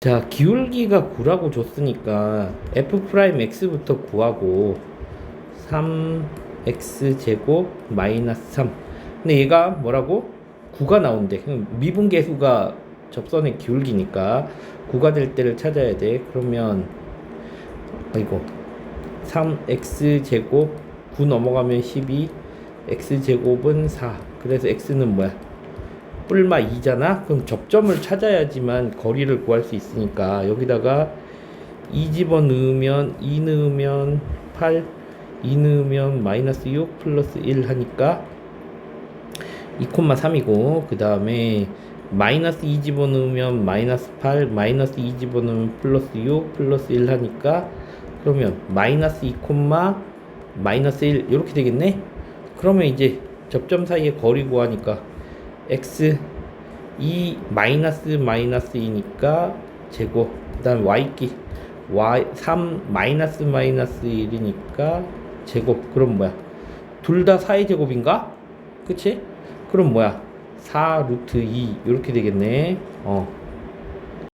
자, 기울기가 9라고 줬으니까 f 프라임 x부터 구하고 3x 제곱 마이너스 3. 근데 얘가 뭐라고? 9가 나온대. 그럼 미분계수가 접선의 기울기니까 9가 될 때를 찾아야 돼. 그러면 아이고 3x 제곱 9 넘어가면 12 x 제곱은 4. 그래서 x는 뭐야? 뿔마 2잖아? 그럼 접점을 찾아야지만 거리를 구할 수 있으니까 여기다가 2 집어 넣으면 2 넣으면 8 2 넣으면 마이너스 6 플러스 1 하니까 2,3이고 그 다음에 마이너스 2 집어 넣으면 마이너스 8 마이너스 2 집어 넣으면 플러스 6 플러스 1 하니까 그러면 마이너스 2, 마이너스 1 이렇게 되겠네 그러면 이제 접점 사이의 거리 구하니까 x 2 마이너스 마이너스 2니까 제곱. 그 다음 y끼 y 3 마이너스 마이너스 1이니까 제곱. 그럼 뭐야? 둘 다 4의 제곱인가? 그치? 그럼 뭐야? 4 루트 2 이렇게 되겠네. 어